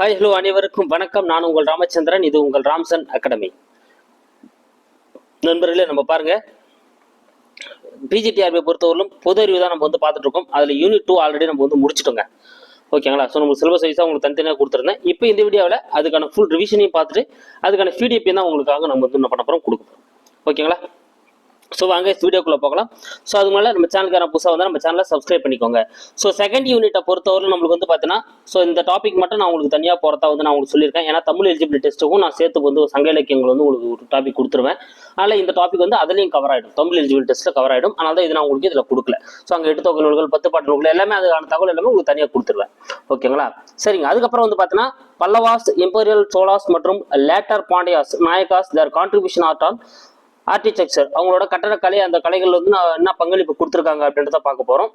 Hi hello அனைவருக்கும் வணக்கம். நான் உங்கள் ராமச்சந்திரன். இது உங்கள் ராம்சன் அகாடமி. நண்பர்களே நம்ம பாருங்க. பிஜிடிஆர்பி பொறுத்தவரையிலும் பொது அறிவு தான் நம்ம வந்து பார்த்துட்டு இருக்கோம். அதில் யூனிட் டூ ஆல்ரெடி நம்ம வந்து முடிச்சிட்டோங்க. ஓகேங்களா? ஸோ உங்களுக்கு சிலபஸ் வைஸாக உங்களுக்கு தனித்தனியாக கொடுத்துருந்தேன். இப்போ இந்த வீடியோவில் அதுக்கான ஃபுல் ரிவிஷனையும் பார்த்துட்டு அதுக்கான பிடிஎஃப் தான் உங்களுக்காக நம்ம வந்து என்ன பண்ண போகிறோம் கொடுக்க போகிறோம் ஓகேங்களா? ஸோ வாங்க வீடியோக்குள்ளே போகலாம். ஸோ அது மேலே நம்ம சேனலுக்கான புதுசாக வந்து நம்ம சேனலை சப்ஸ்கிரைப் பண்ணிக்கோங்க. ஸோ செகண்ட் யூனிட்டை பொறுத்தவரை நம்மளுக்கு வந்து பார்த்தீங்கன்னா ஸோ இந்த டாபிக் மட்டும் நான் உங்களுக்கு தனியாக போகிறதா வந்து நான் உங்களுக்கு சொல்லியிருக்கேன். ஏன்னா தமிழ் எலிஜிபிலிட்டி டெஸ்ட்டுக்கும் நான் சேர்த்து வந்து ஒரு சங்க இலக்கியங்கள் வந்து உங்களுக்கு ஒரு டாபிக் கொடுத்துருவேன். அதனால் இந்த டாபிக் வந்து அதுலேயும் கவர் ஆகிடும் தமிழ் எலிஜிபிலிட்டி டெஸ்ட்டில் கவர் ஆகிடும் அதனால தான் இது நான் உங்களுக்கு இதில் கொடுக்கல. ஸோ அங்கே எட்டு தொகை நூல்கள் பத்து பாட்டு நூல்கள் எல்லாமே அதுக்கான தகவல் எல்லாமே உங்களுக்கு தனியாக கொடுத்துருவேன். ஓகேங்களா? சரிங்க. அதுக்கப்புறம் வந்து பார்த்தீங்கன்னா பல்லவாஸ் இம்பீரியல் சோலாஸ் மற்றும் later Pandyas Nayakas their contribution art on architecture அவங்களோட கட்டடக்கலை அந்த கலைகள் வந்து நான் என்ன பங்களிப்பு கொடுத்துருக்காங்க அப்படின்றத பார்க்க போகிறோம்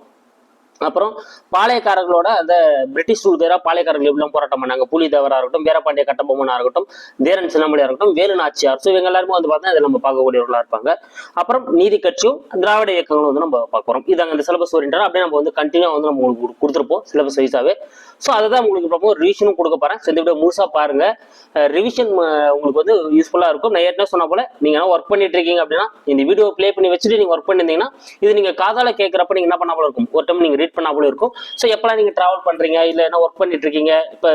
அப்புறம் பாளையக்காரர்களோட அந்த பிரிட்டிஷ் ரூல் பாளையக்காரர்கள் எப்படிலாம் போராட்டம் பண்ணாங்க? புலிதேவராக இருக்கட்டும் வீரபாண்டிய கட்டபொம்மனாக இருக்கட்டும் தேரன் சின்னமலையாக இருக்கட்டும் வேலு நாச்சியார். ஸோ இவங்க எல்லாருமே வந்து பார்த்தீங்கன்னா இதில் நம்ம பார்க்கக்கூடியவர்களாக இருப்பாங்க. அப்புறம் நீதி கட்சியும் திராவிட இயக்கங்களும் வந்து நம்ம பார்க்குறோம் இது அங்கே இந்த சிலபஸ் ஓரியன்டாக அப்படியே நம்ம வந்து கண்டினியூ வந்து நம்ம உங்களுக்கு கொடுத்துருப்போம் சிலபஸ் வைஸாகவே ஸோ அதை தான் உங்களுக்கு ரொம்ப ரிவிஷனும் கொடுக்க போகிறேன் ஸோ இந்த வீடியோ முழுசாக பாருங்க. ரிவிஷன் உங்களுக்கு வந்து யூஸ்ஃபுல்லாக இருக்கும். நான் ஏற்கனவே சொன்ன போல நீங்கள் ஒர்க் பண்ணிட்டு இருக்கீங்க அப்படின்னா இந்த வீடியோ ப்ளே பண்ணி வச்சுட்டு நீங்கள் ஒர்க் பண்ணியிருந்தீங்கன்னா இது நீங்கள் காதால் கேட்குறப்ப நீங்கள் என்ன பண்ண போல இருக்கும்? ஒரு டைம் நீங்கள் ரீட் பண்ணா போல இருக்கும். ஸோ எப்போலாம் நீங்கள் ட்ராவல் பண்ணுறீங்க இல்லை என்ன ஒர்க் பண்ணிட்டு இருக்கீங்க? இப்போ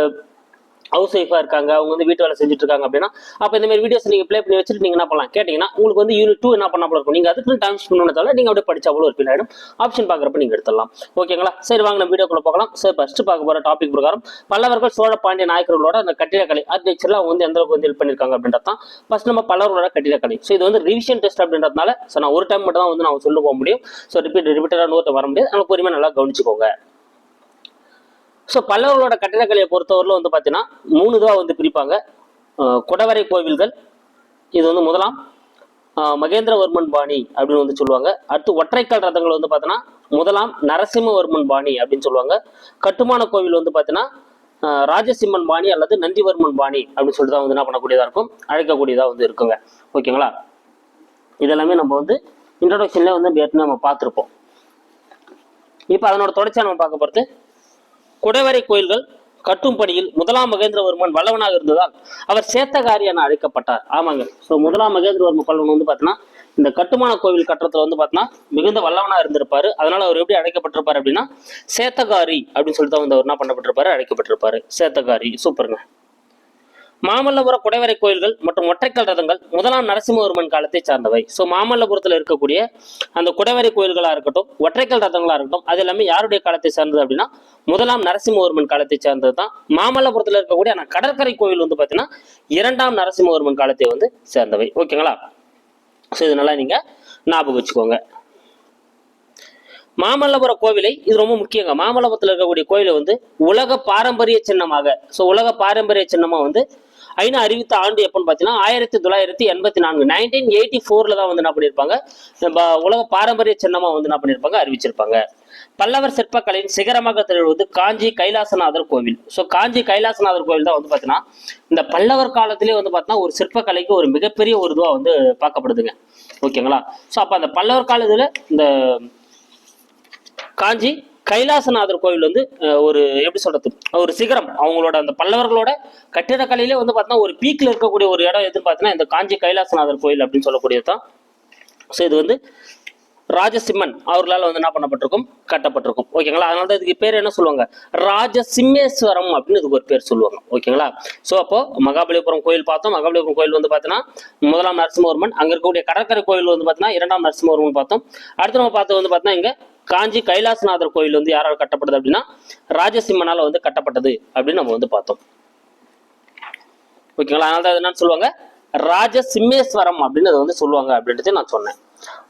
ஹவுஸ் ஒய்ஃபாக இருக்காங்க அவங்க வந்து வீட்டு வேலை செஞ்சுட்டு இருக்காங்க அப்படின்னா அப்போ இந்த மாதிரி வீடியோஸ் நீங்கள் ப்ளே பண்ணி வச்சுட்டு நீங்கள் என்ன பண்ணலாம்? கேட்டிங்கன்னா உங்களுக்கு வந்து யூனிட் டூ என்ன பண்ண போல இருக்கும்? நீங்கள் அதுக்கு டைம் ஸ்பெண்ட் பண்ணதால நீங்கள் அப்படியே படிச்சா போல ஒரு ஃபீல் ஆகிடும் ஆப்ஷன் பார்க்குறப்ப நீங்கள் எடுத்துடலாம். ஓகேங்களா சரி வாங்க நம்ம வீடியோக்குள்ள பார்க்கலாம் சரி ஃபஸ்ட்டு பார்க்க போகிற டாபிக் பிரகாரம் பல்லவர்கள் சோழ பாண்டிய நாயக்கர்களோட அந்த கட்டிடக்கலை ஆர்கிடெக்சரில் அவங்க வந்து எந்த அளவுக்கு வந்து ஹெல்ப் பண்ணியிருக்காங்க அப்படின்றது தான் ஃபர்ஸ்ட் நம்ம பல்லவர்களோட கட்டிடக்கலை. ஸோ இது வந்து ரிவிஷன் டெஸ்ட் அப்படின்றதுனால ஸோ நான் ஒரு டைம் மட்டும் தான் வந்து நான் சொல்ல போக முடியும். ஸோ ரிப்பீட் ரிப்பீட்டடாக நோட்டை வர முடியாது. நம்ம பொறுமையாக நல்லா கவனிச்சுக்கோங்க. ஸோ பல்லவர்களோட கட்டிடக்கலையை பொறுத்தவரையில் வந்து பார்த்தீங்கன்னா மூணு இதுவாக வந்து பிரிப்பாங்க. குடவரை கோவில்கள் இது வந்து முதலாம். மகேந்திரவர்மன் பாணி அப்படின்னு வந்து சொல்லுவாங்க. அடுத்து ஒற்றைக்கல் ரதங்கள் வந்து பார்த்தீங்கன்னா முதலாம் நரசிம்மவர்மன் பாணி அப்படின்னு சொல்லுவாங்க. கட்டுமான கோவில் வந்து பார்த்தீங்கன்னா ராஜசிம்மன் பாணி அல்லது நந்திவர்மன் பாணி அப்படின்னு சொல்லிட்டு தான் வந்து என்ன பண்ணக்கூடியதாக இருக்கும் அழைக்கக்கூடியதாக வந்து இருக்குங்க. ஓகேங்களா? இதெல்லாமே நம்ம வந்து இன்ட்ரடக்ஷன்லேயே வந்து ஏற்கனவே நம்ம பார்த்துருப்போம். இப்போ அதனோட தொடர்ச்சியாக நம்ம பார்க்க போகிறது குடைவரை கோயில்கள் கட்டும் பணியில் முதலாம் மகேந்திரவர்மன் வல்லவனாக இருந்ததால் அவர் சேத்தகாரி என அழைக்கப்பட்டார். ஆமாங்க. ஸோ முதலாம் மகேந்திரவர்ம பல்லவன் வந்து பார்த்தீங்கன்னா இந்த கட்டுமான கோவில் கட்டுறதுல வந்து பார்த்தீங்கன்னா மிகுந்த வல்லவனாக இருந்திருப்பாரு. அதனால அவர் எப்படி அழைக்கப்பட்டிருப்பார் அப்படின்னா சேத்தகாரி அப்படின்னு சொல்லிட்டு வந்து அவர் என்ன பண்ணப்பட்டிருப்பாரு? அழைக்கப்பட்டிருப்பாரு. சேத்தகாரி. சூப்பருங்க. மாமல்லபுர குடைவரை கோயில்கள் மற்றும் ஒற்றைக்கல் ரதங்கள் முதலாம் நரசிம்மவர்மன் காலத்தை சார்ந்தவை. ஸோ மாமல்லபுரத்தில் இருக்கக்கூடிய அந்த குடைவரை கோயில்களாக இருக்கட்டும் ஒற்றைக்கல் ரதங்களாக இருக்கட்டும் அது எல்லாமே யாருடைய காலத்தை சார்ந்தது அப்படின்னா முதலாம் நரசிம்மவர்மன் காலத்தை சார்ந்தது தான் மாமல்லபுரத்தில் இருக்கக்கூடிய அந்த கடற்கரை கோயில் வந்து பார்த்தீங்கன்னா இரண்டாம் நரசிம்மவர்மன் காலத்தை வந்து சேர்ந்தவை. ஓகேங்களா? ஸோ இது நல்லா நீங்கள் ஞாபகம் வச்சுக்கோங்க. மாமல்லபுர கோவிலை இது ரொம்ப முக்கியங்க. மாமல்லபுரத்தில் இருக்கக்கூடிய கோயிலை வந்து உலக பாரம்பரிய சின்னமாக ஸோ உலக பாரம்பரிய சின்னமாக வந்து ஐநா அறிவித்த ஆண்டு எப்போன்னு பார்த்தீங்கன்னா ஆயிரத்தி தொள்ளாயிரத்தி எண்பத்தி நான்கு. நைன்டீன் எயிட்டி ஃபோரில் தான் வந்து என்ன பண்ணியிருப்பாங்க? நம்ம உலக பாரம்பரிய சின்னமாக வந்து என்ன பண்ணியிருப்பாங்க? அறிவிச்சிருப்பாங்க. பல்லவர் சிற்பக்கலையின் சிகரமாக திகழ்வது காஞ்சி கைலாசநாதர் கோவில். ஸோ காஞ்சி கைலாசநாதர் கோவில் தான் வந்து பார்த்தீங்கன்னா இந்த பல்லவர் காலத்திலே வந்து பார்த்தீங்கன்னா ஒரு சிற்பக்கலைக்கு ஒரு மிகப்பெரிய ஒரு இதுவாக வந்து பார்க்கப்படுதுங்க. ஓகேங்களா? ஸோ அப்போ அந்த பல்லவர் காலத்தில் இந்த காஞ்சி கைலாசநாதர் கோவில் வந்து ஒரு எப்படி சொல்றது ஒரு சிகரம். அவங்களோட அந்த பல்லவர்களோட கட்டிடக்கலையிலே வந்து பார்த்தீங்கன்னா ஒரு பீக்ல இருக்கக்கூடிய ஒரு இடம் எதுன்னு பார்த்தீங்கன்னா இந்த காஞ்சி கைலாசநாதர் கோயில் அப்படின்னு சொல்லக்கூடியது தான் ஸோ இது வந்து ராஜசிம்மன் அவர்களால் வந்து என்ன பண்ணப்பட்டிருக்கும்? கட்டப்பட்டிருக்கும். ஓகேங்களா? அதனால தான் இதுக்கு பேர் என்ன சொல்லுவாங்க? ராஜசிம்மேஸ்வரம் அப்படின்னு இதுக்கு ஒரு பேர் சொல்லுவாங்க. ஓகேங்களா? ஸோ அப்போ மகாபலிபுரம் கோயில் பார்த்தோம். மகாபலிபுரம் கோயில் வந்து பார்த்தீங்கன்னா முதலாம் நரசிம்மவர்மன். அங்கே இருக்கக்கூடிய கடற்கரை கோயில் வந்து பார்த்தீங்கன்னா இரண்டாம் நரசிம்மவர்மன் பார்த்தோம். அடுத்து நம்ம பார்த்து வந்து பார்த்தீங்கன்னா இங்கே காஞ்சி கைலாசநாதர் கோயில் வந்து யாரால் கட்டப்பட்டது அப்படின்னா ராஜசிம்மனால வந்து கட்டப்பட்டது அப்படின்னு நம்ம வந்து பார்த்தோம். ஓகேங்களா? அதனால தான் என்னன்னு சொல்லுவாங்க? ராஜசிம்மேஸ்வரம் அப்படின்னு அதை வந்து சொல்லுவாங்க அப்படின்றது நான் சொன்னேன்.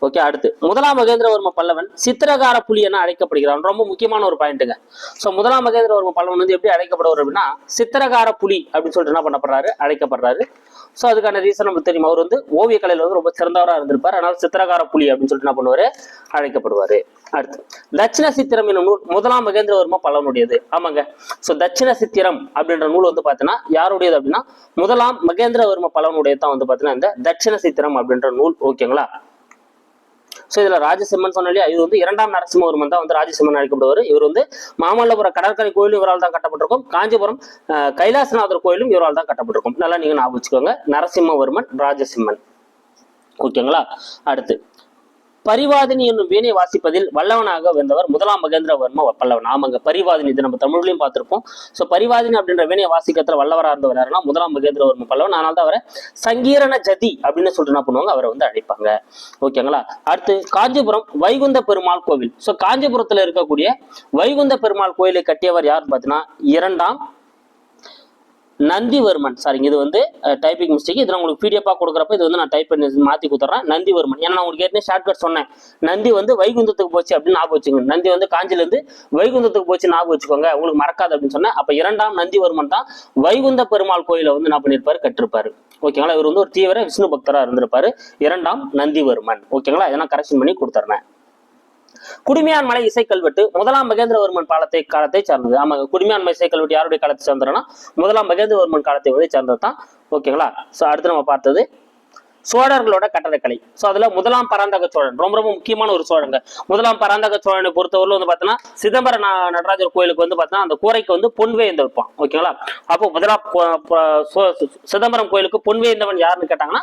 ஓகே அடுத்து. முதலாம் மகேந்திரவர்ம பல்லவன் சித்திரகார புலி என அழைக்கப்படுகிறான். ரொம்ப முக்கியமான ஒரு பாயிண்ட்டுங்க ஸோ முதலாம் மகேந்திரவர்ம பல்லவன் வந்து எப்படி அழைக்கப்படுவார் அப்படின்னா சித்திரகார புலி அப்படின்னு சொல்லிட்டு என்ன பண்ணப்படுறாரு? அழைக்கப்படுறாரு. ஸோ அதுக்கான ரீசன் நமக்கு தெரியும்? அவர் வந்து ஓவிய கலையில் வந்து ரொம்ப சிறந்தவராக இருந்திருப்பார். அதனால் சித்திரகார புலி அப்படின்னு சொல்லிட்டு என்ன பண்ணுவார்? அழைக்கப்படுவார். அடுத்து தட்சிண சித்திரம் என்னும் நூல் முதலாம் மகேந்திரவர்மா பல்லவனுடையது ஆமாங்க. ஸோ தட்சிண சித்திரம் அப்படின்ற நூல் வந்து பார்த்தீங்கன்னா யாருடையது அப்படின்னா முதலாம் மகேந்திரவர்ம பல்லவனுடையது தான் வந்து பார்த்தீங்கன்னா இந்த தட்சிண சித்திரம் அப்படின்ற நூல். ஓகேங்களா? ஸோ இதுல ராஜசிம்மன் சொன்னாலே இது வந்து இரண்டாம் நரசிம்மவர்மன் தான் வந்து ராஜசிம்மன் அழைக்கப்படுவார். இவர் வந்து மாமல்லபுரம் கடற்கரை கோயிலும் இவரால் தான் கட்டப்பட்டிருக்கும். காஞ்சிபுரம் கைலாசநாதர் கோயிலும் இவரால் தான் கட்டப்பட்டிருக்கும். நல்லா நீங்க ஞாபகம் வச்சுக்கோங்க. நரசிம்மவர்மன் ராஜசிம்மன். ஓகேங்களா? அடுத்து. பரிவாதினி என்னும் வீணை வாசிப்பதில் வல்லவனாக வந்தவர் முதலாம் மகேந்திரவர்ம பல்லவன் ஆமாங்க பரிவாதினி இது நம்ம தமிழ்லையும் பார்த்திருப்போம். ஸோ பரிவாதினி அப்படின்ற வீணையை வாசிக்கிறதுல வல்லவராக இருந்தவர் யாருன்னா முதலாம் மகேந்திரவர்ம பல்லவன் அதனால தான் அவரை சங்கீரண ஜதி அப்படின்னு சொல்லிட்டு என்ன பண்ணுவாங்க அவரை வந்து அழைப்பாங்க. ஓகேங்களா அடுத்து காஞ்சிபுரம் வைகுந்த பெருமாள் கோவில். ஸோ காஞ்சிபுரத்துல இருக்கக்கூடிய வைகுந்த பெருமாள் கோயிலை கட்டியவர் யாருன்னு பார்த்தீங்கன்னா இரண்டாம் நந்திவர்மன். சாரிங்க இது வந்து டைப்பிங் மிஸ்டேக் இதில் உங்களுக்கு பிடிஎஃபாக கொடுக்குறப்ப இது வந்து நான் டைப் பண்ணி மாற்றி கொடுத்துட்றேன் நந்திவர்மன். ஏன்னா நான் உங்களுக்கு ஏற்கனவே ஷார்ட்கட் சொன்னேன். நந்தி வந்து வைகுந்தத்துக்கு போச்சு அப்படின்னு ஞாபகம் வச்சுங்க நந்தி வந்து காஞ்சிலேருந்து வைகுந்தத்துக்கு போச்சு ஞாபகம் வச்சுக்கோங்க. உங்களுக்கு மறக்காது அப்படின்னு சொன்னேன். அப்போ இரண்டாம் நந்திவர்மன் தான் வைகுந்த பெருமாள் கோயிலை வந்து என்ன பண்ணியிருப்பாரு? கட்டிருப்பாரு. ஓகேங்களா இவர் வந்து ஒரு தீவிர விஷ்ணு பக்தராக இருந்திருப்பாரு. இரண்டாம் நந்திவர்மன். ஓகேங்களா இதெல்லாம் கரெக்ஷன் பண்ணி கொடுத்துட்றேன் குடுமியான் மலை இசைக்கல்வெட்டு முதலாம் மகேந்திரவர்மன் காலத்தை காலத்தை சார்ந்தது. ஆமாங்க குடுமியான் மலை இசைக்கல்வெட்டு யாருடைய காலத்தை சார்ந்ததுன்னா முதலாம் மகேந்திரவர்மன் காலத்தை வந்து சார்ந்தது தான் ஓகேங்களா? ஸோ அடுத்து நம்ம பார்த்தது சோழர்களோட கட்டடக்கலை. ஸோ அதுல முதலாம் பராந்தக சோழன் ரொம்ப ரொம்ப முக்கியமான ஒரு சோழங்க. முதலாம் பராந்தக சோழனை பொறுத்தவரையில் வந்து பார்த்தீங்கன்னா சிதம்பர நடராஜர் கோயிலுக்கு வந்து பார்த்தீங்கன்னா அந்த கூரைக்கு வந்து பொன்வேந்து வைப்பான். ஓகேங்களா அப்போ முதலாம் சிதம்பரம் கோயிலுக்கு பொன்வேந்தவன் யாருன்னு கேட்டாங்கன்னா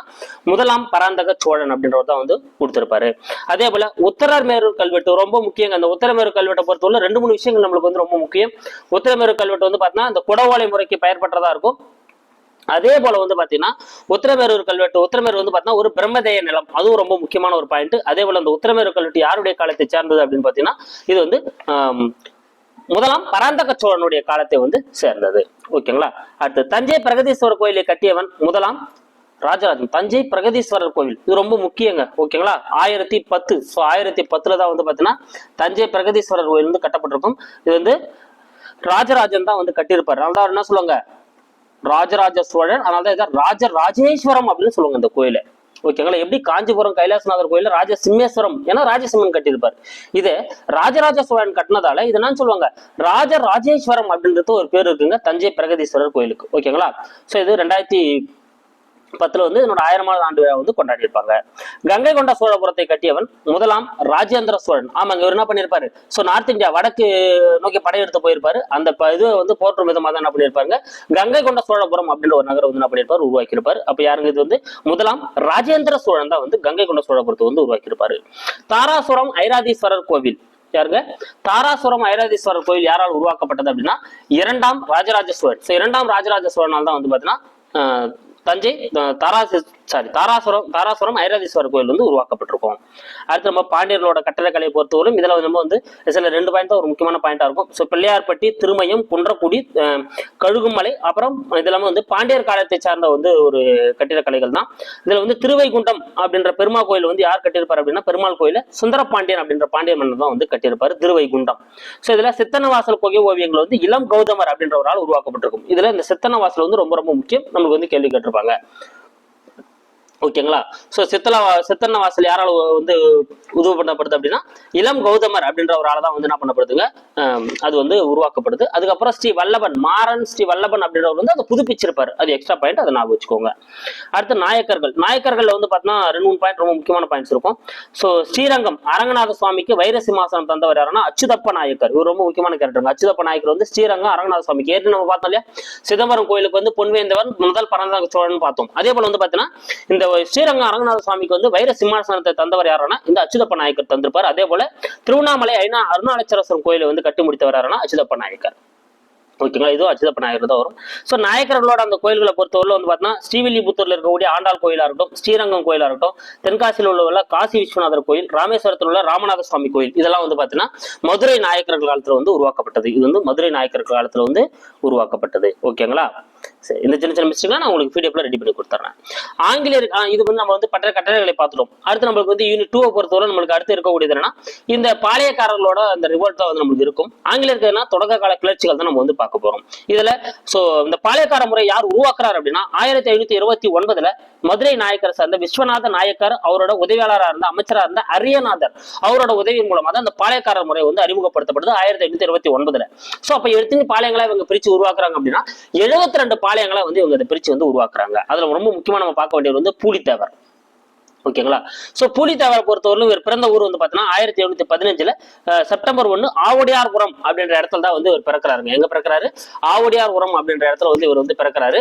முதலாம் பராந்தக சோழன் அப்படின்றவர் தான் வந்து கொடுத்துருப்பாரு. அதே போல உத்தரமேரூர் கல்வெட்டு ரொம்ப முக்கியங்க. அந்த உத்தரமேரூர் கல்வெட்டை பொறுத்தவரை ரெண்டு மூணு விஷயங்கள் நம்மளுக்கு வந்து ரொம்ப முக்கியம். உத்தரமேரூர் கல்வெட்டு வந்து பார்த்தீங்கன்னா அந்த குடவாளை முறைக்கு பெயர்பட்டதா இருக்கும். அதே போல வந்து பாத்தீங்கன்னா உத்தரமேரூர் கல்வெட்டு உத்தரமேரூர் வந்து பாத்தீங்கன்னா ஒரு பிரம்மதேய நிலம். அதுவும் ரொம்ப முக்கியமான ஒரு பாயிண்ட் அதே போல அந்த உத்தரமேரூர் கல்வெட்டு யாருடைய காலத்தை சார்ந்தது அப்படின்னு பாத்தீங்கன்னா இது வந்து முதலாம் பராந்தக சோழனுடைய காலத்தை வந்து சேர்ந்தது. ஓகேங்களா அடுத்து தஞ்சை பிரகதீஸ்வரர் கோயிலை கட்டியவன் முதலாம் ராஜராஜன். தஞ்சை பிரகதீஸ்வரர் கோவில் இது ரொம்ப முக்கியங்க. ஓகேங்களா ஆயிரத்தி பத்து. ஸோ ஆயிரத்தி பத்துல தான் வந்து பாத்தீங்கன்னா தஞ்சை பிரகதீஸ்வரர் கோயில் வந்து கட்டப்பட்டிருக்கும். இது வந்து ராஜராஜன் தான் வந்து கட்டியிருப்பார். அதனால என்ன சொல்லுவாங்க? ராஜராஜ சோழன் அதனால தான் ராஜ ராஜேஸ்வரம் அப்படின்னு சொல்லுவாங்க இந்த கோயிலை. ஓகேங்களா எப்படி காஞ்சிபுரம் கைலாசநாதர் கோயில ராஜ சிம்மேஸ்வரம் ஏன்னா ராஜசிம்மன் கட்டியிருப்பார். இது ராஜராஜ சோழன் கட்டினதால இது என்னன்னு சொல்லுவாங்க? ராஜ ராஜேஸ்வரம் அப்படின்றது ஒரு பேர் இருக்குங்க தஞ்சை பிரகதீஸ்வரர் கோயிலுக்கு. ஓகேங்களா சோ இது ரெண்டாயிரத்தி பத்துல வந்து என்னோட ஆயிரமாவது ஆண்டு விழா வந்து கொண்டாடி இருப்பாங்க கங்கை கொண்ட சோழபுரத்தை கட்டியவன் முதலாம் ராஜேந்திர சோழன். ஆமாங்க இவர் என்ன பண்ணியிருப்பாரு? ஸோ நார்த் இந்தியா வடக்கு நோக்கி படையெடுத்து போயிருப்பாரு. அந்த ப- இது வந்து போற்றும் விதமாக தான் என்ன பண்ணியிருப்பாங்க? கங்கை கொண்ட சோழபுரம் அப்படின்ற ஒரு நகரம் வந்து என்ன பண்ணியிருப்பாரு? உருவாக்கியிருப்பாரு. அப்ப யாருங்க இது வந்து? முதலாம் ராஜேந்திர சோழன் தான் வந்து கங்கை கொண்ட சோழபுரத்தை வந்து உருவாக்கியிருப்பாரு. தாராசுரம் ஐராதீஸ்வரர் கோவில். யாருங்க? தாராசுரம் ஐராதீஸ்வரர் கோயில் யாரால் உருவாக்கப்பட்டது அப்படின்னா இரண்டாம் ராஜராஜ சோழன். இரண்டாம் ராஜராஜ சோழனால் தான் வந்து பாத்தீங்கன்னா 단지 어, 따라 சாரி தாராசுரம் தாராசுரம் ஐராதீஸ்வரர் கோயில் வந்து உருவாக்கப்பட்டிருக்கும். அடுத்து நம்ம பாண்டியர்களோட கட்டடக்கலையை பொறுத்தவரையும் இதில் நம்ம வந்து சில ரெண்டு பாயிண்ட் தான் ஒரு முக்கியமான பாயிண்டாக இருக்கும். ஸோ பிள்ளையார்பட்டி திருமயம் குன்றக்குடி கழுகுமலை அப்புறம் இதெல்லாமே வந்து பாண்டியர் காலத்தை சார்ந்த வந்து ஒரு கட்டிடக்கலைகள் தான். இதில் வந்து திருவைகுண்டம் அப்படின்ற பெருமாள் கோயில் வந்து யார் கட்டியிருப்பார் அப்படின்னா பெருமாள் கோயில சுந்தரப்பாண்டியன் அப்படின்ற பாண்டியன் மன்னர் தான் வந்து கட்டியிருப்பார் திருவைகுண்டம். ஸோ இதில் சித்தன்னவாசல் குகை ஓவியங்கள் வந்து இளம் கௌதமர் அப்படின்ற ஒரு ஆள் உருவாக்கப்பட்டிருக்கும். இதில் இந்த சித்தனவாசல் வந்து ரொம்ப ரொம்ப முக்கியம். நமக்கு வந்து கேள்வி கேட்டிருப்பாங்க. ஓகேங்களா? ஸோ சித்தல சித்தன்ன வாசல் யாரால் வந்து உதவு பண்ணப்படுது அப்படின்னா இளம் கௌதமர் அப்படின்ற ஒரு ஆள் தான் வந்து என்ன பண்ணப்படுதுங்க? அது வந்து உருவாக்கப்படுது. அதுக்கப்புறம் ஸ்ரீ வல்லபன் மாறன் ஸ்ரீ வல்லபன் அப்படின்றவர் வந்து அதை புதுப்பிச்சிருப்பார். அது எக்ஸ்ட்ரா பாயிண்ட் அதை நான் வச்சுக்கோங்க. அடுத்து நாயக்கர்கள். நாயக்கர்கள் வந்து பார்த்தீங்கன்னா ரெண்டு மூணு பாயிண்ட் ரொம்ப முக்கியமான பாயிண்ட்ஸ் இருக்கும். ஸோ ஸ்ரீரங்கம் அரங்கநாத சுவாமிக்கு வைர சிம்மாசனம் தந்தவர் யாருன்னா அச்சுதப்ப நாயக்கர். இவர் ரொம்ப முக்கியமான கேரக்டர் அச்சுதப்ப நாயக்கர் வந்து ஸ்ரீரங்கம் அரங்கநாத சுவாமிக்கு. ஏற்கனவே நம்ம பார்த்தோம் இல்லையா? சிதம்பரம் கோயிலுக்கு வந்து பொன்வேந்தவர் முதல் பரந்தாங்க சோழன் பார்த்தோம். அதே போல வந்து பார்த்தீங்கன்னா இந்த ஸ்ரீரங்க அரங்கநாத சுவாமிக்கு வந்து வைர சிம்மாசனத்தை தந்தவர் யாருன்னா இந்த அச்சுதப்ப நாயக்கர் தந்திருப்பார். அதே போல திருவண்ணாமலை ஐநா அருணாச்சலேஸ்வரர் கோயிலை வந்து கட்டி முடித்தவர் யாருன்னா அச்சுதப்ப நாயக்கர். ஓகேங்களா இதுவும் அச்சுதப்ப நாயகர் தான் வரும். ஸோ நாயக்கர்களோட அந்த கோயில்களை பொறுத்தவரை வந்து பார்த்தீங்கன்னா ஸ்ரீவில்லிபுத்தூரில் இருக்கக்கூடிய ஆண்டாள் கோயிலாக இருக்கட்டும் ஸ்ரீரங்கம் கோயிலாக இருக்கட்டும் தென்காசியில் உள்ள காசி விஸ்வநாதர் கோயில் ராமேஸ்வரத்தில் உள்ள ராமநாத சுவாமி கோயில் இதெல்லாம் வந்து பார்த்தீங்கன்னா மதுரை நாயக்கர்கள் காலத்தில் வந்து உருவாக்கப்பட்டது. இது வந்து மதுரை நாயக்கர்கள் காலத்தில் வந்து உருவாக்கப்பட்டது. ஓகேங்களா இந்த சின்ன சின்ன மிஸ்டேக்லாம் நான் உங்களுக்கு பிடிஎஃப்ல ரெடி பண்ணி கொடுத்துறேன். ஆங்கிலேயர் இது வந்து நம்ம வந்து பட்ட கட்டளைகளை பார்த்துட்டோம் அடுத்து நம்மளுக்கு வந்து யூனிட் டூவை பொறுத்தவரை நம்மளுக்கு அடுத்து இருக்கக்கூடியது என்னன்னா இந்த பாளையக்காரர்களோட அந்த ரிவோல்ட் தான் வந்து நம்மளுக்கு இருக்கும். ஆங்கிலேயருக்கு என்ன தொடக்க கால கிளர்ச்சிகள் தான் நம்ம வந்து பார்க்க போறோம். இதுல சோ இந்த பாளையக்கார முறை யார் உருவாக்குறாரு அப்படின்னா ஆயிரத்தி ஐநூத்தி இருபத்தி ஒன்பதுல மதுரை நாயக்கர் சார்ந்த விஸ்வநாத நாயக்கர் அவரோட உதவியாளராக இருந்த அமைச்சராக இருந்த அரியநாதர் அவரோட உதவியின் மூலமா தான் அந்த பாளையக்காரர் முறை வந்து அறிமுகப்படுத்தப்படுது ஆயிரத்தி ஐநூத்தி இருபத்தி ஒன்பதுல. சோ அப்ப எடுத்து பாளையங்களா இவங்க பிரிச்சு உருவாக்குறாங்க அப்படின்னா எழுபத்தி ரெண்டு பாளையங்களா வந்து இவங்க இதை பிரிச்சு வந்து உருவாக்குறாங்க. அதுல ரொம்ப முக்கியமா நம்ம பார்க்க வேண்டியது வந்து பூலித்தேவர். ஓகேங்களா? ஸோ பூலித்தேவரை பொறுத்தவரையிலும் இவர் பிறந்த ஊர் வந்து பார்த்தீங்கன்னா ஆயிரத்தி எழுநூத்தி பதினஞ்சுல செப்டம்பர் ஒன்று ஆவடியார்புரம் அப்படின்ற இடத்துல தான் வந்து இவர் பிறக்கிறாருங்க. எங்க பிறக்கிறாரு? ஆவடியார்புரம் அப்படின்ற இடத்துல வந்து இவர் வந்து பிறக்கிறாரு.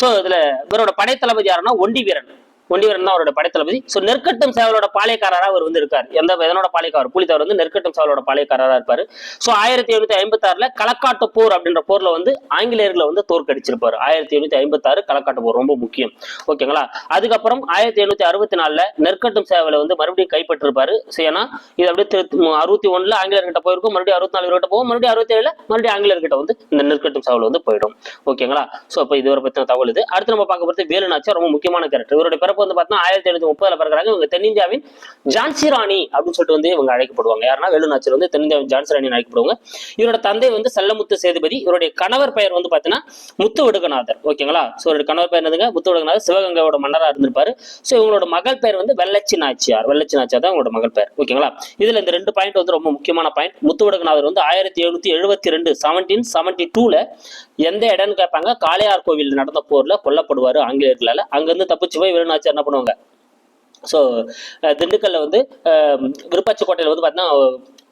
ஸோ இதுல இவரோட படைத்தளபதி யாருன்னா ஒண்டி வீரன் ஒண்டிவரன் தான் அவரோட படைத்தளபதி. ஸோ நெற்கட்டும் சேவலோட பாளையக்காரராக அவர் வந்து இருக்கார் எந்த எதனோட பாளையக்காரர்? புலித்தவர் வந்து நெற்கட்டும் சேவலோட பாளையக்காரராக இருப்பார். ஸோ ஆயிரத்தி எழுநூத்தி ஐம்பத்தாறுல களக்காட்டு போர் அப்படின்ற போரில் வந்து ஆங்கிலேயர்களை வந்து தோற்கடிச்சிருப்பார். ஆயிரத்தி எழுநூத்தி ஐம்பத்தாறு களக்காட்டு போர் ரொம்ப முக்கியம். ஓகேங்களா? அதுக்கப்புறம் ஆயிரத்தி எழுநூத்தி அறுபத்தி நாலுல நெற்கட்டும் சேவலை வந்து மறுபடியும் கைப்பற்றிருப்பாரு. ஸோ ஏன்னா இது அப்படியே அறுபத்தி ஒண்ணுல ஆங்கிலேயர்கிட்ட போயிருக்கும் மறுபடியும் அறுபத்தி நாலு கிட்ட போகும் மறுபடியும் அறுபத்தி ஏழுல மறுபடியும் ஆங்கிலேயர்கிட்ட வந்து இந்த நெற்கட்டும் சேவல் வந்து போயிடும். ஓகேங்களா? ஸோ இப்போ இதுவரை பற்றின தகவல் இது. அடுத்து நம்ம பார்க்க போகிறது வேலுநாச்சியார் ரொம்ப முக்கியமான கேரக்டர் இவருடைய பிறப்பு வந்து பார்த்தீங்கன்னா ஆயிரத்தி எழுநூத்தி முப்பதுல பிறக்கிறாங்க. இவங்க தென்னிந்தியாவின் ஜான்சி ராணி அப்படின்னு சொல்லிட்டு வந்து இவங்க அழைக்கப்படுவாங்க. யாருன்னா வேலுநாச்சியார் வந்து தென்னிந்தியாவின் ஜான்சி ராணி அழைக்கப்படுவாங்க. இவரோட தந்தை வந்து செல்லமுத்து சேதுபதி. இவருடைய கணவர் பெயர் வந்து பார்த்தீங்கன்னா முத்து விடுகநாதர். ஓகேங்களா ஸோ இவருடைய கணவர் பெயர் என்னதுங்க? முத்து விடுகநாதர். சிவகங்கையோட மன்னராக இருந்திருப்பாரு. ஸோ இவங்களோட மகள் பெயர் வந்து வெள்ளச்சி நாச்சியார். வெள்ளச்சி நாச்சியார் தான் இவங்களோட மகள் பெயர். ஓகேங்களா இதுல இந்த ரெண்டு பாயிண்ட் வந்து ரொம்ப முக்கியமான பாயிண்ட் முத்துவடகநாதர் வந்து ஆயிரத்தி எழுநூத்தி எழுபத்தி ரெண்டு செவன்டீன் செவன்டி டூல எந்த இடம்னு கேட்பாங்க? காளையார் கோவில் நடந்த போர்ல கொல்லப்படுவாரு ஆங்கிலேயர்களால. அங்கிருந்து தப்பிச்சு போய் வேலுநாச்சியார் என்ன பண்ணுவாங்க? ஸோ திண்டுக்கல்ல வந்து அஹ், விருப்பாச்சி வந்து பார்த்தீங்கன்னா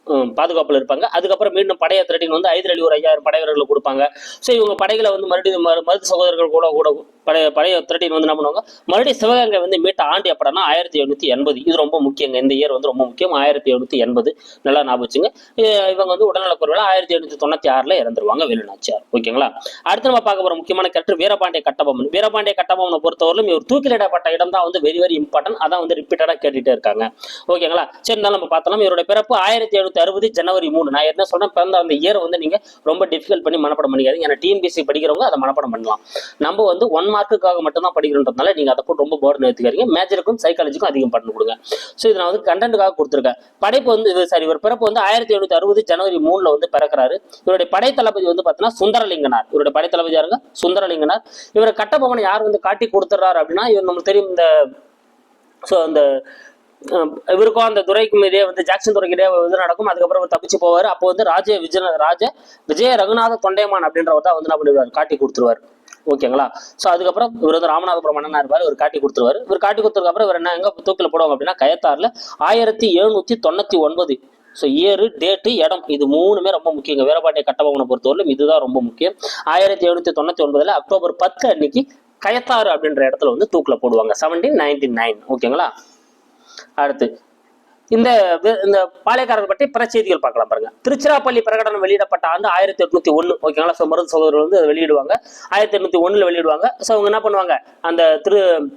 பாதுகாப்பில் பாதுகாப்புல இருப்பாங்க. அதுக்கப்புறம் மீண்டும் படையை திரட்டின்னு வந்து ஐதரளி ஒரு ஐயாயிரம் படைவர்களை கொடுப்பாங்க. ஸோ இவங்க படைகளை வந்து மறுபடியும் மரு- மருது சகோதரர்கள் கூட கூட பழைய பழைய திரட்டின் வந்து என்ன பண்ணுவாங்க? மறுபடியும் சிவகங்கை வந்து மீட்ட ஆண்டு எப்படனா ஆயிரத்தி எழுநூத்தி எண்பது. இது ரொம்ப முக்கியங்க. இந்த இயர் வந்து ரொம்ப முக்கியம். ஆயிரத்தி எழுநூத்தி எண்பது. நல்லா ஞாபகம் வச்சுங்க. இவங்க வந்து உடல்நலக்குறைவில் ஆயிரத்தி எழுநூத்தி தொண்ணூத்தி ஆறுல இறந்துருவாங்க வேலுநாச்சியார் ஓகேங்களா? அடுத்து நம்ம பார்க்க போற முக்கியமான கேரக்டர் வீரபாண்டிய கட்டபொம்மன். வீரபாண்டிய கட்டபொம்மனை பொறுத்தவரையிலும் இவர் தூக்கிலிடப்பட்ட இடம் தான் வந்து வெரி வெரி இம்பார்ட்டன்ட் அதான் வந்து ரிப்பீட்டடா கேட்டுட்டே இருக்காங்க. ஓகேங்களா? சரி இருந்தாலும் நம்ம பார்த்தோம்னா இவருடைய பிறப்பு ஆயிரத்தி எழுநூத்தி அறுபது ஜனவரி மூணு. நான் என்ன சொன்னேன். பிறந்த அந்த இயர் வந்து நீங்க ரொம்ப டிஃபிகல்ட் பண்ணி மனப்படம் பண்ணிக்காதீங்க. ஏன்னா டிஎன்பிசி படிக்கிறவங்க அதை மனப்படம் பண்ணலாம். நம்ம வந்து ஒன் மார்க்குக்காக மட்டும் தான் படிக்கிறோன்றதுனால நீங்க அதை போட்டு ரொம்ப போர்டு எடுத்துக்காதீங்க. மேஜருக்கும் சைக்காலஜிக்கும் அதிகம் பண்ணி கொடுங்க. ஸோ இது நான் வந்து கண்டென்ட்டுக்காக கொடுத்துருக்கேன். படைப்பு வந்து இது சாரி இவர் பிறப்பு வந்து ஆயிரத்தி எழுநூத்தி அறுபது ஜனவரி மூணில் வந்து பிறக்கிறாரு. இவருடைய படைத்தளபதி வந்து பார்த்தீங்கன்னா சுந்தரலிங்கனார். இவருடைய படைத்தளபதி யாருங்க? சுந்தரலிங்கனார். இவரை கட்டபொம்மனை யார் வந்து காட்டி கொடுத்துட்றாரு அப்படின்னா இவர் நமக்கு தெரியும் இந்த ஸோ அந்த இவருக்கும் அந்த துறைக்கும் இடையே வந்து ஜாக்சன் துறைக்கு இடையே வந்து நடக்கும். அதுக்கப்புறம் அவர் தப்பிச்சு போவார். அப்போ வந்து ராஜ விஜய ராஜ விஜய ரகுநாத தொண்டைமான் அப்படின்றவர் தான் வந்து என்ன பண்ணிடுவார்? காட்டி கொடுத்துருவார். ஓகேங்களா? ஸோ அதுக்கப்புறம் இவர் வந்து ராமநாதபுரம் மன்னனா இருப்பார் இவர் காட்டி கொடுத்துருவாரு. இவர் காட்டி கொடுத்ததுக்கப்புறம் இவர் என்ன எங்க தூக்கில் போடுவாங்க அப்படின்னா கயத்தாறுல ஆயிரத்தி எழுநூத்தி தொண்ணூத்தி ஒன்பது. ஸோ இயரு டேட்டு இடம் இது மூணுமே ரொம்ப முக்கியங்க. வீரபாண்டிய கட்டபொம்மனை பொறுத்தவரையிலும் இதுதான் ரொம்ப முக்கியம். ஆயிரத்தி எழுநூத்தி தொண்ணூத்தி ஒன்பதுல அக்டோபர் பத்து அன்னைக்கு கயத்தாறு அப்படின்ற இடத்துல வந்து தூக்கில் போடுவாங்க. செவன்டீன் நைன்டி நைன் ஓகேங்களா? அடுத்து இந்த வி- இந்த பாளையக்காரர்கள் பற்றி பிற செய்திகள் பார்க்கலாம் பாருங்க. திருச்சிராப்பள்ளி பிரகடனம் வெளியிடப்பட்ட ஆண்டு ஆயிரத்தி எட்நூத்தி ஒன்னு. ஓகேங்களா ஸோ மருந்து சகோதரர் வந்து அதை வெளியிடுவாங்க. ஆயிரத்தி எட்நூத்தி ஒண்ணுல வெளியிடுவாங்க. ஸோ அவங்க என்ன பண்ணுவாங்க? அந்த திரு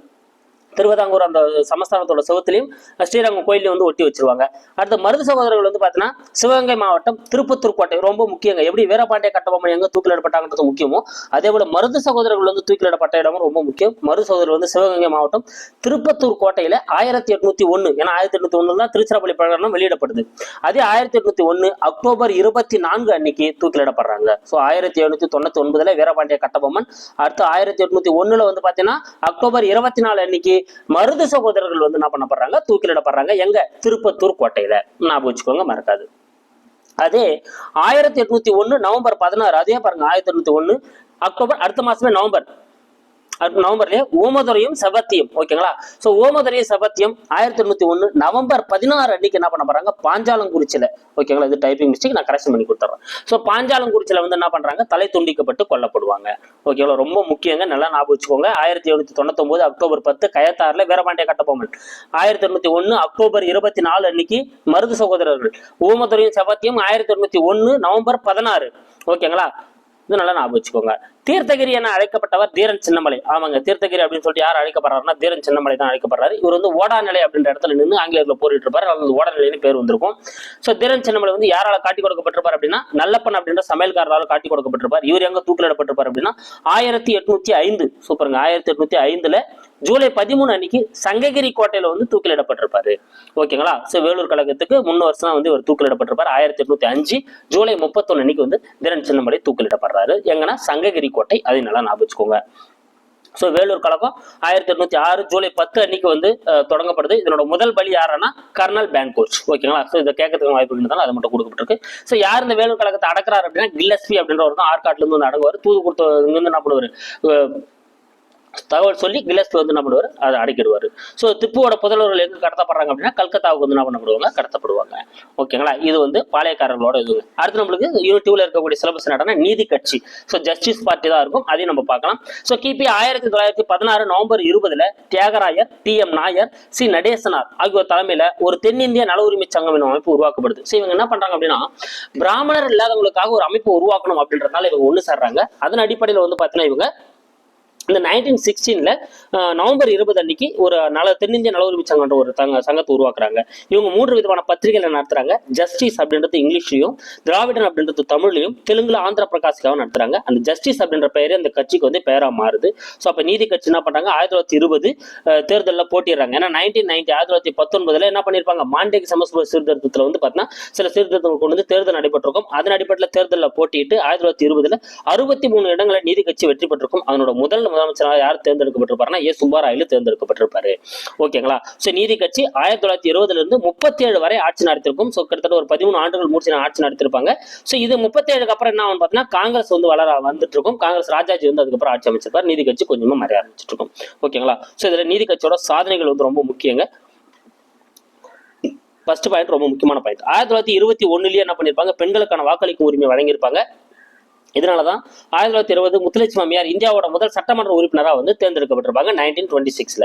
திருவிதாங்கூர் அந்த சமஸ்தானத்தோட செவத்துலையும் ஸ்ரீரங்கம் கோயிலையும் வந்து ஒட்டி வச்சிருவாங்க. அடுத்த மருது சகோதரர்கள் வந்து பார்த்தீங்கன்னா சிவகங்கை மாவட்டம் திருப்பத்தூர் கோட்டை ரொம்ப முக்கியங்க. எப்படி வீரபாண்டிய கட்டபொம்மன் எங்க தூக்கிலிடப்பட்டாங்கன்றது முக்கியமோ அதே போல மருது சகோதரர்கள் வந்து தூக்கிலிடப்பட்ட இடமும் ரொம்ப முக்கியம். மருது சகோதரர் வந்து சிவகங்கை மாவட்டம் திருப்பத்தூர் கோட்டையில ஆயிரத்தி எட்நூத்தி ஒன்னு ஏன்னா ஆயிரத்தி எட்நூத்தி ஒண்ணு தான் திருச்சிராப்பள்ளி பிரகடனம் வெளியிடப்படுது. அதே ஆயிரத்தி எட்நூத்தி ஒன்னு அக்டோபர் இருபத்தி நான்கு அன்னைக்கு தூக்கிலிடப்படுறாங்க ஸோ ஆயிரத்தி எழுநூத்தி தொண்ணூத்தி ஒன்பதுல வீரபாண்டிய கட்டபொம்மன் அடுத்து ஆயிரத்தி எட்நூத்தி ஒண்ணுல வந்து பாத்தீங்கன்னா அக்டோபர் இருபத்தி நாலு அன்னைக்கு மருது சகோதரர்கள் வந்து என்ன பண்ணப்படுறாங்க? தூக்கிலிடப்படுறாங்க. எங்க? திருப்பத்தூர் கோட்டையில. ஞாபகம் வச்சுக்கோங்க மறக்காது. அதே ஆயிரத்தி எட்நூத்தி ஒண்ணு நவம்பர் பதினாறு அதே பாருங்க ஆயிரத்தி எட்நூத்தி ஒண்ணு அக்டோபர் அடுத்த மாசமே நவம்பர். நவம்பர்லயே ஓமதுரையும் செபத்தியம் ஓகேங்களா? சோ ஓமதுரையும் செபத்தியம் ஆயிரத்தி எண்ணூத்தி ஒண்ணு நவம்பர் பதினாறு அன்னைக்கு என்ன பண்ண போறாங்க? பாஞ்சாலங்குறிச்சியில ஓகேங்களா? இது டைப்பிங் மிஸ்டேக் நான் கரெக்ஷன் பண்ணி கொடுத்துறேன். சோ பாஞ்சாலங்குறிச்சியில வந்து என்ன பண்றாங்க? தலை துண்டிக்கப்பட்டு கொல்லப்படுவாங்க. ஓகேங்களா? ரொம்ப முக்கியங்க நல்லா ஞாபகம் வச்சுக்கோங்க. ஆயிரத்தி எழுநூத்தி தொண்ணூத்தொன்பது அக்டோபர் பத்து கயத்தாறுல வீரபாண்டிய கட்டபொம்மன் ஆயிரத்தி எண்ணூத்தி ஒண்ணு அக்டோபர் இருபத்தி நாலு அன்னைக்கு மருது சகோதரர்கள் ஓமதுரையும் செபத்தியம் ஆயிரத்தி எண்ணூத்தி ஒண்ணு நவம்பர் பதினாறு ஓகேங்களா? இது நல்லா ஞாபகம் வச்சுக்கோங்க. தீர்த்தகிரி என அழைக்கப்பட்டவர் தீரன் சின்னமலை. ஆமாங்க தீர்த்தகிரி அப்படின்னு சொல்லிட்டு யார் அழைக்கப்படுறாருன்னா தீரன் சின்னமலை தான் அழைக்கப்படுறாரு. இவர் வந்து ஓடாநிலை அப்படின்ற இடத்துல நின்று ஆங்கிலேயர்ல போரிட்டு இருப்பாரு அது ஓடாநிலைன்னு பேர் வந்திருக்கும். ஸோ தீரன் சின்னமலை வந்து யாரால காட்டி கொடுக்கப்பட்டிருப்பார் அப்படின்னா நல்லப்பன் அப்படின்ற சமையல்காரரால் காட்டி கொடுக்கப்பட்டிருப்பார். இவர் எங்க தூக்கிலிடப்பட்டிருப்பார் அப்படின்னா ஆயிரத்தி எட்நூத்தி ஐந்து சூப்பருங்க ஆயிரத்தி எட்நூத்தி ஐந்துல ஜூலை பதிமூணு அன்னைக்கு சங்ககிரி கோட்டையில வந்து தூக்கிலிடப்பட்டிருப்பாரு ஓகேங்களா? ஸோ வேலூர் கழகத்துக்கு முன்னு வருஷம் வந்து இவர் தூக்கிலிடப்பட்டிருப்பார் ஆயிரத்தி எட்நூத்தி அஞ்சு ஜூலை முப்பத்தொன்னு அன்னைக்கு வந்து தீரன் சின்னமலை தூக்கிலிடப்படுறாரு எங்கன்னா சங்ககிரி கோட்டை அதை நல்லா ஞாபகம் வச்சுக்கோங்க. ஸோ வேலூர் கழகம் ஆயிரத்தி எட்நூத்தி ஆறு ஜூலை பத்து அன்னைக்கு வந்து தொடங்கப்படுது. இதனோட முதல் பலி யாருன்னா கர்னல் பேங்கோச் ஓகேங்களா? ஸோ இதை கேட்கறதுக்கு வாய்ப்பு இருந்தாலும் அது மட்டும் கொடுக்கப்பட்டிருக்கு. ஸோ யார் இந்த வேலூர் கழகத்தை அடக்குறாரு அப்படின்னா கில்லஸ்பி அப்படின்றவர் தான் ஆற்காட்டுல இருந்து வந்து அடங்குவார். தூது கொடுத்த வந்து என்ன பண்ணுவார்? தகவல் சொல்லி கிலஸ்பி வந்து என்ன பண்ணுவார்? அதை அடக்கிடுவார். ஸோ திப்புவோட புதல்வர்கள் எங்கே கடத்தப்படுறாங்க அப்படின்னா கல்கத்தாவுக்கு வந்து என்ன பண்ணப்படுவாங்க கடத்தப்படுவாங்க. ஓகேங்களா? இது வந்து பாளையக்காரர்களோட இது. அடுத்து நம்மளுக்கு யூனிட்டிவ்ல இருக்கக்கூடிய சிலபஸ் என்னன்னா நீதி கட்சி. ஸோ ஜஸ்டிஸ் பார்ட்டி தான் இருக்கும். அதையும் நம்ம பார்க்கலாம். ஸோ கிபி ஆயிரத்தி தொள்ளாயிரத்தி பதினாறு நவம்பர் இருபதுல Thyagarayar T M Nair C Natesanar ஆகியோர் தலைமையில ஒரு தென்னிந்திய நல உரிமை சங்கம் என்ற அமைப்பு உருவாக்கப்படுது. ஸோ இவங்க என்ன பண்றாங்க அப்படின்னா பிராமணர் இல்லாதவங்களுக்காக ஒரு அமைப்பு உருவாக்கணும் அப்படின்றதுனால இவங்க ஒன்று சேர்றாங்க. அதன் அடிப்படையில் வந்து பார்த்தீங்கன்னா இவங்க இந்த நைன்டீன் சிக்ஸ்டீனில் நவம்பர் இருபது அன்னைக்கு ஒரு நல தென்னிந்திய நல உரிமை சங்கம்ன்ற ஒரு தங்க சங்கத்தை உருவாக்குறாங்க. இவங்க மூன்று விதமான பத்திரிகைகளை நடத்துறாங்க. ஜஸ்டிஸ் அப்படின்றது இங்கிலீஷ்லையும் திராவிடன் அப்படின்றது தமிழ்லையும் தெலுங்குல ஆந்திர பிரகாஷ்காகவும் நடத்துறாங்க. அந்த ஜஸ்டிஸ் அப்படின்ற பெயரே அந்த கட்சிக்கு வந்து பெயராக மாறுது. ஸோ அப்போ நீதி கட்சி என்ன பண்ணுறாங்க ஆயிரத்தி தொள்ளாயிரத்தி இருபது தேர்தலில் போட்டிடுறாங்க. ஏன்னா நைன்டீன் நைன்டி ஆயிரத்தி தொள்ளாயிரத்தி பத்தொன்பதுல என்ன பண்ணியிருப்பாங்க மாண்டேக் சமஸ்கிருத சீர்திருத்தத்தில் வந்து பார்த்தீங்கன்னா சில சீர்திருத்தங்கள் கொண்டு வந்து தேர்தல் நடைபெற்றிருக்கும். அதன் அடிப்படையில் தேர்தலில் போட்டியிட்டு ஆயிரத்தி தொள்ளாயிரத்தி இருபதுல அறுபத்தி மூணு இடங்களை நீதி கட்சி வெற்றி பெற்றிருக்கும். அதனோட முதல் முதலமைச்சராக யார் தேர்ந்தெடுக்கப்பட்டிருப்பாருன்னா ஏ சுப்பாராயிலு தேர்ந்தெடுக்கப்பட்டிருப்பாரு. ஓகேங்களா? ஸோ நீதி கட்சி ஆயிரத்தி தொள்ளாயிரத்தி இருபதுல இருந்து முப்பத்தி ஏழு வரை ஆட்சி நடத்திருக்கும். ஸோ கிட்டத்தட்ட ஒரு பதிமூணு ஆண்டுகள் முடிச்சு ஆட்சி நடத்திருப்பாங்க. ஸோ இது முப்பத்தேழுக்கு அப்புறம் என்ன ஆகும் பார்த்தீங்கன்னா காங்கிரஸ் வந்து வளர வந்துட்டு இருக்கும் காங்கிரஸ் ராஜாஜி வந்து அதுக்கப்புறம் ஆட்சி அமைச்சிருப்பார். நீதி கட்சி கொஞ்சமா மறைய ஆரம்பிச்சிட்டு இருக்கும் ஓகேங்களா? ஸோ இதுல நீதி கட்சியோட சாதனைகள் வந்து ரொம்ப முக்கியங்க. ஃபர்ஸ்ட் பாயிண்ட் ரொம்ப முக்கியமான பாயிண்ட் ஆயிரத்தி தொள்ளாயிரத்தி இருபத்தி ஒன்னுலயே என்ன பண்ணிருப்பாங்க? பெண்களுக்கான வாக்களிக்கும் உரிமை வழங்கியிருப்பாங்க. இதனால தான் ஆயிரத்தி தொள்ளாயிரத்தி இருபது முத்துலட்சுமி அம்மையார் இந்தியாவோட முதல் சட்டமன்ற உறுப்பினராக வந்து தேர்ந்தெடுக்கப்பட்டிருப்பாங்க நைன்டீன் டுவெண்ட்டி சிக்ஸ்ல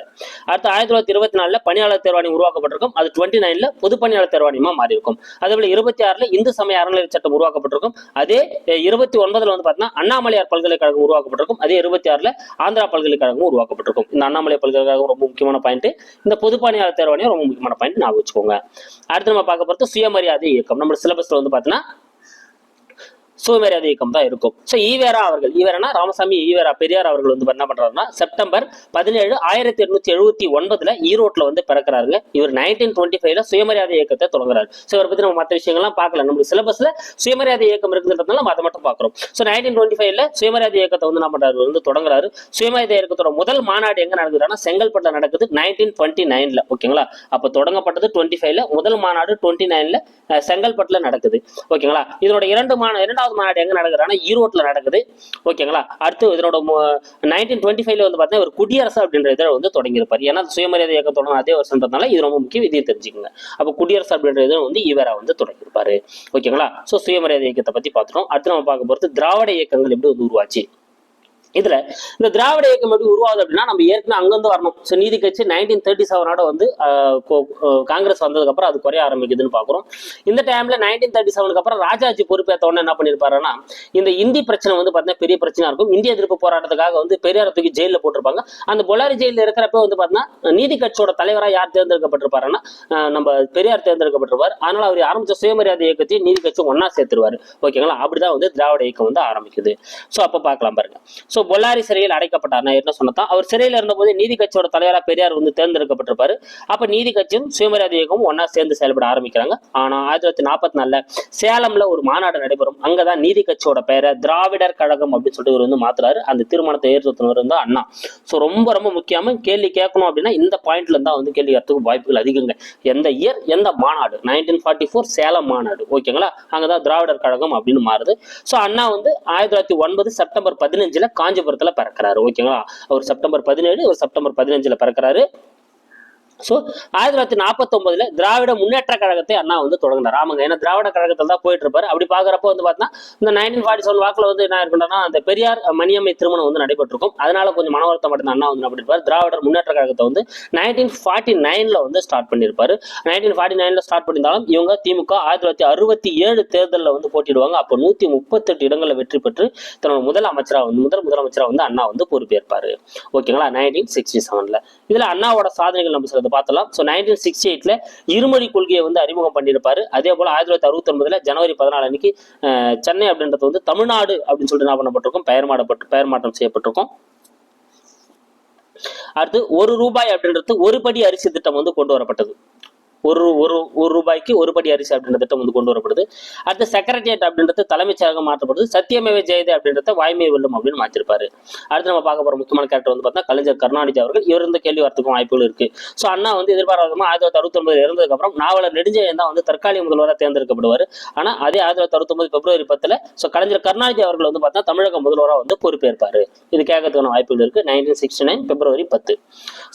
அடுத்து ஆயிரத்தி தொள்ளாயிரத்தி இருபத்தி நாலுல பணியாளர் தேர்வாணையம் உருவாக்கப்பட்டிருக்கும். அது டுவெண்ட்டி நைனில் பொது பணியாளர் தேர்வாணையமா மாறி இருக்கும் அதேபோல இருபத்தி ஆறுல இந்து சமய அறநிலைய சட்டம் உருவாக்கப்பட்டிருக்கும். அதே இருபத்தி ஒன்பதுல வந்து பார்த்தீங்கன்னா அண்ணாமலையார் பல்கலைக்கழகம் உருவாக்கப்பட்டிருக்கும். அதே இருபத்தி ஆறுல ஆந்திரா பல்கலைக்கழகம் உருவாக்கப்பட்டிருக்கும். இந்த அண்ணாமலை பல்கலைக்கழகம் ரொம்ப முக்கியமான பாயிண்ட் இந்த பொது பணியாளர் தேர்வாணையம் ரொம்ப முக்கியமான பாயிண்ட் நான் வச்சுக்கோங்க. அடுத்து நம்ம பார்க்க போகிறது சுயமரியாதை இயக்கம். நம்ம சிலபஸ்ல வந்து பார்த்தீங்கன்னா சுயமரியாதை இயக்கம் தான் இருக்கும். ஸோ ஈவேரா அவர்கள் ஈவேரனா ராமசாமி ஈவேரா பெரியார் அவர்கள் வந்து என்ன பண்றாருன்னா செப்டம்பர் பதினேழு ஆயிரத்தி எட்நூத்தி எழுபத்தி ஒன்பதுல ஈரோட்ல வந்து பிறக்கிறாருங்க. இவர் நைன்டீன் டுவெண்ட்டி ஃபைவ்ல சுயமரியாதை இயக்கத்தை தொடங்குறாரு. ஸோ இவரை பத்தி நம்ம மற்ற விஷயங்கள்லாம் பார்க்கல. நம்ம சிலபஸ்ல சுயமரியாதை இயக்கம் இருக்குன்றதுனால நம்ம அதை மட்டும் பார்க்குறோம். ஸோ நைன்டீன் டுவெண்ட்டி ஃபைவ்ல சுயமரியாதை இயக்கத்தை வந்து என்ன பண்றாரு? வந்து தொடங்குறாரு. சுயமரியாதை இயக்கத்தோட முதல் மாநாடு எங்க நடக்குதுன்னா செங்கல்பட்டுல நடக்குது நைன்டீன் டுவெண்ட்டி நைன்ல ஓகேங்களா? அப்போ தொடங்கப்பட்டது டுவெண்ட்டி ஃபைவ்ல முதல் மாநாடு டுவெண்ட்டி நைன்ல செங்கல்பட்டுல நடக்குது. ஓகேங்களா? இதனோட இரண்டு மாநா இரண்டாவது மாநாடு எங்க நடக்குதுன்னா ஈரோட்ல நடக்குது. ஓகேங்களா? அடுத்து இதனோட நைன்டீன் டுவெண்ட்டி ஃபைவ்ல வந்து பார்த்தீங்கன்னா ஒரு குடியரசு அப்படின்ற இதில் வந்து தொடங்கியிருப்பார். ஏன்னா சுயமரியாதை இயக்கத்தோட அதே வருஷன்றதுனால இது ரொம்ப முக்கியம் இதையும் தெரிஞ்சுக்கோங்க. அப்போ குடியரசு அப்படின்ற இதில் வந்து ஈவேரா வந்து தொடங்கியிருப்பாரு. ஓகேங்களா? ஸோ சுயமரியாதை இயக்கத்தை பத்தி பார்த்துட்டோம் அடுத்து நம்ம பார்க்க போகிறது திராவிட இயக்கங்கள் எப்படி வந்து உருவாச்சு? இதுல இந்த திராவிட இயக்கம் எப்படி உருவாகுது அப்படின்னா நம்ம ஏற்கனவே அங்கிருந்து வரணும். ஸோ நீதி கட்சி நைன்டீன் தேர்ட்டி செவனோட வந்து காங்கிரஸ் வந்ததுக்கு அப்புறம் அது குறைய ஆரம்பிக்குதுன்னு பாக்குறோம். இந்த டைம்ல நைன்டீன் தேர்ட்டி செவனுக்கு அப்புறம் ராஜாஜி பொறுப்பேற்ற உடனே என்ன பண்ணிருப்பாருன்னா இந்த இந்தி பிரச்சனை வந்து பார்த்தீங்கன்னா பெரிய பிரச்சனை இருக்கும். இந்திய எதிர்ப்பு போராட்டத்துக்காக வந்து பெரியார தூக்கி ஜெயிலில் போட்டிருப்பாங்க. அந்த பொலாரி ஜெயிலில் இருக்கிறப்ப வந்து பார்த்தீங்கன்னா நீதி கட்சியோட தலைவராக யார் தேர்ந்தெடுக்கப்பட்டிருப்பாருன்னா நம்ம பெரியார் தேர்ந்தெடுக்கப்பட்டிருப்பார். அதனால அவர் ஆரம்பிச்ச சுயமரியாதை இயக்கத்தையும் நீதி கட்சி ஒன்னா சேர்த்துருவாரு. ஓகேங்களா? அப்படிதான் வந்து திராவிட இயக்கம் வந்து ஆரம்பிக்குது. ஸோ அப்போ பார்க்கலாம் பாருங்க. ஸோ பொல்லாரி சிறையில் அடைக்கப்பட்டார் நான் என்ன சொன்னதான் அவர் சிறையில் இருந்தபோது நீதி கட்சியோட தலைவராக பெரியார் வந்து தேர்ந்தெடுக்கப்பட்டிருப்பாரு. அப்ப நீதி கட்சியும் சுயமரியாதை இயக்கமும் ஒன்னா சேர்ந்து செயல்பட ஆரம்பிக்கிறாங்க. ஆனா ஆயிரத்தி தொள்ளாயிரத்தி நாற்பத்தி நாலுல சேலம்ல ஒரு மாநாடு நடைபெறும். அங்கதான் நீதி கட்சியோட பெயரை திராவிடர் கழகம் அப்படின்னு சொல்லிட்டு இவர் வந்து மாத்துறாரு. அந்த தீர்மானத்தை ஏற்படுத்தினவர் வந்து அண்ணா. ஸோ ரொம்ப ரொம்ப முக்கியமா கேள்வி கேட்கணும் அப்படின்னா இந்த பாயிண்ட்ல இருந்தா வந்து கேள்வி கேட்கறதுக்கு வாய்ப்புகள் அதிகங்க. எந்த இயர் எந்த மாநாடு? நைன்டீன் ஃபார்ட்டி ஃபோர் சேலம் மாநாடு. ஓகேங்களா? அங்கதான் திராவிடர் கழகம் அப்படின்னு மாறுது. ஸோ அண்ணா வந்து ஆயிரத்தி தொள்ளாயிரத்தி ஒன்பது செப்டம்பர் பதினஞ்சுல காஞ்சிபுரத்தில் பிறக்கிறாரு ஓகேங்களா அவர் செப்டம்பர் பதினேழு ஒரு செப்டம்பர் பதினஞ்சில் பிறக்கிறாரு. ஸோ ஆயிரத்தி தொள்ளாயிரத்தி நாற்பத்தொம்பதுல திராவிட முன்னேற்ற கழகத்தை அண்ணா வந்து தொடங்கினார். ஆமாங்க ஏன்னா திராவிட கழகத்தில் தான் போயிட்டு இருப்பாரு அப்படி பார்க்குறப்ப வந்து பார்த்தீங்கன்னா இந்த நைன்டீன் ஃபார்ட்டி செவன் வாக்கில் வந்து என்ன இருக்குன்னா அந்த பெரியார் மணியம்மை திருமணம் வந்து நடைபெற்றிருக்கும். அதனால கொஞ்சம் மன வருத்தம் மட்டும் அண்ணா வந்து என்ன திராவிடர் முன்னேற்ற கழகத்தை வந்து நைன்டீன் ஃபார்ட்டி நைன்ல வந்து ஸ்டார்ட் பண்ணியிருப்பாரு. நைன்டீன் ஃபார்ட்டி நைன்ல ஸ்டார்ட் பண்ணியிருந்தாலும் இவங்க திமுக ஆயிரத்தி தொள்ளாயிரத்தி அறுபத்தி ஏழு தேர்தலில் வந்து போட்டிடுவாங்க அப்போ நூற்றி முப்பத்தெட்டு இடங்களில் வெற்றி பெற்று தன்னோட முதல் அமைச்சராக வந்து முதல் முதலமைச்சராக வந்து அண்ணா வந்து பொறுப்பேற்பாரு. ஓகேங்களா? நைன்டீன் சிக்ஸ்டி செவனில். இதில் அண்ணாவோட சாதனைகள் நம்ம சிலது பார்த்தலாம் ஸோ நைன்டீன் சிக்ஸ்டி எயிட்ல இருமொழி கொள்கையை வந்து அறிமுகம் பண்ணியிருப்பாரு. அதே போல் ஆயிரத்தி தொள்ளாயிரத்தி அறுபத்தொன்பதுல ஜனவரி பதினாலு அன்னைக்கு சென்னை அப்படின்றது வந்து தமிழ்நாடு அப்படின்னு சொல்லிட்டு என்ன பண்ணப்பட்டிருக்கும்? பெயர் மாடப்பட்டு பெயர் மாற்றம் செய்யப்பட்டிருக்கும். அடுத்து ஒரு ரூபாய் அப்படின்றது ஒரு படி அரிசி திட்டம் வந்து கொண்டு வரப்பட்டது. ஒரு ஒரு ஒரு ரூபாய்க்கு ஒரு படி அரிசி அப்படின்ற திட்டம் வந்து கொண்டு வரப்படுது. அடுத்து செக்ரட்டரியேட் அப்படின்றது தலைமைச் செயலகம் மாற்றப்படுது. சத்தியமேவ ஜெயதே அப்படின்றத வாய்மை வெல்லும் அப்படின்னு மாற்றிருப்பாரு. அடுத்து நம்ம பார்க்க போற முக்கியமான கேரக்டர் வந்து பார்த்தா கலைஞர் கருணாநிதி அவர்கள். இவர் இருந்த கேள்வி வரத்துக்கும் வாய்ப்புகள் இருக்கு. ஸோ அண்ணா வந்து எதிர்பாராத ஆயிரத்தி தொள்ளாயிரத்தி அறுபத்தொன்பது இறந்ததுக்கு அப்புறம் நாவலர் நெடுஞ்செழியன் தான் வந்து தற்காலிக முதல்வராக தேர்ந்தெடுக்கப்படுவார். ஆனா அதே ஆயிரத்தி தொள்ளாயிரத்தி அறுபத்தொன்பது பிப்ரவரி பத்துல ஸோ கலைஞர் கருணாநிதி அவர்கள் வந்து பார்த்தா தமிழக முதல்வராக வந்து பொறுப்பேற்பாரு. இது கேட்கறதுக்கான வாய்ப்புகள் இருக்கு. நைன்டீன் சிக்ஸ்டி நைன் பிப்ரவரி பத்து.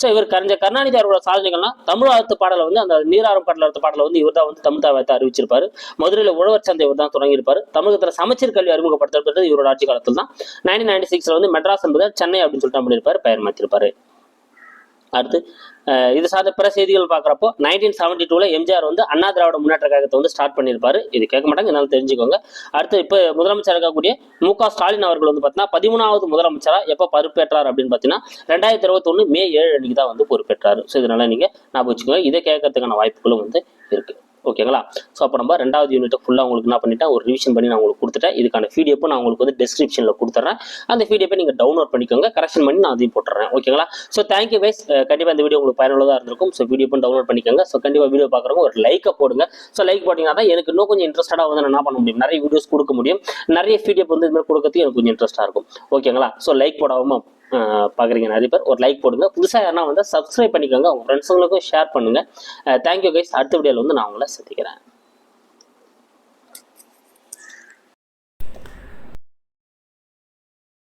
ஸோ இவர் கலைஞர் கருணாநிதி அவர்களோட சாதனைகள்லாம் தமிழ் அறுத்து பாடலை வந்து அந்த வீராரம் பாடல் பாடல வந்து இவர் தான் வந்து தமிழ் தாவத்தை அறிவிச்சிருப்பாரு. மதுரையில் உழவர் சந்தை இவர் தான் தொடங்கியிருப்பாரு. தமிழகத்தில் சமச்சீர் கல்வி அறிமுகப்படுத்தப்பட்டது இவரோட ஆட்சி காலத்தில் தான் நைன்டீன் நைன்டி சிக்ஸ்ல வந்து மெட்ராஸ் என்பதை சென்னை அப்படின்னு சொல்லிட்டு பண்ணியிருப்பாரு பெயர் மாற்றிருப்பாரு அடுத்து இது சார்ந்த பிற செய்திகள் பார்க்குறப்போ நைன்டீன் செவன்டி டூவில் எம்ஜிஆர் வந்து அண்ணா திராவிட முன்னேற்ற கழகத்தை வந்து ஸ்டார்ட் பண்ணியிருப்பார். இது கேட்க மாட்டாங்க என்னால் தெரிஞ்சுக்கோங்க. அடுத்து இப்போ முதலமைச்சர் இருக்கக்கூடிய மு க ஸ்டாலின் அவர்கள் வந்து பார்த்தீங்கன்னா பதிமூணாவது முதலமைச்சராக எப்போ பொறுப்பேற்றார் அப்படின்னு பார்த்தீங்கன்னா ரெண்டாயிரத்தி இருபத்தொன்று மே ஏழு அன்னைக்கு தான் வந்து பொறுப்பேற்றார். ஸோ இதனால நீங்கள் ஞாபகம் வச்சுக்கோங்க. இதை கேட்கறதுக்கான வாய்ப்புகளும் வந்து இருக்குது ஓகேங்களா? ஸோ அப்போ நம்ம ரெண்டாவது யூனிட்டை ஃபுல்லாக உங்களுக்கு என்ன பண்ணிட்டேன் ஒரு ரிவிஷன் பண்ணி நான் உங்களுக்கு கொடுத்துட்டேன். இதுக்கான பிடிஎஃப் நான் உங்களுக்கு வந்து டிஸ்கிரிப்ஷனில் கொடுத்துட்றேன். அந்த பிடிஎஃப் நீங்கள் டவுன்லோட் பண்ணிக்கோங்க. கரெக்ஷன் பண்ணி நான் அதையும் போட்டுறேன் ஓகேங்களா? ஸோ தேங்க்யூ வைஸ் கண்டிப்பாக இந்த வீடியோ உங்களுக்கு பயனுள்ளதாக இருந்திருக்கும். ஸோ பிடிஎஃப் டவுன்லோட் பண்ணிக்கோங்க. ஸோ கண்டிப்பாக வீடியோ பார்க்குறவங்க ஒரு லைக்கை போடுங்க. ஸோ லைக் போட்டிங்கன்னா தான் எனக்கு இன்னும் கொஞ்சம் இன்ட்ரெஸ்டாக வந்து நான் என்ன பண்ண முடியும்? நிறைய வீடியோஸ் கொடுக்க முடியும். நிறைய பிடிஎஃப் வந்து இது மாதிரி கொடுக்கறதுக்கு எனக்கு கொஞ்சம் இன்ட்ரெஸ்ட்டாக இருக்கும். ஓகேங்களா? ஸோ லைக் போடாமல் பார்க்குறீங்க நிறைய பேர் ஒரு லைக் போடுங்க. புதுசாக யாருன்னா வந்து சப்ஸ்கிரைப் பண்ணிக்கோங்க. உங்கள் ஃப்ரெண்ட்ஸுங்களுக்கும் ஷேர் பண்ணுங்கள் தேங்க்யூ கைஸ் அடுத்த வீடியோவில் வந்து நான் உங்களை சந்திக்கிறேன்.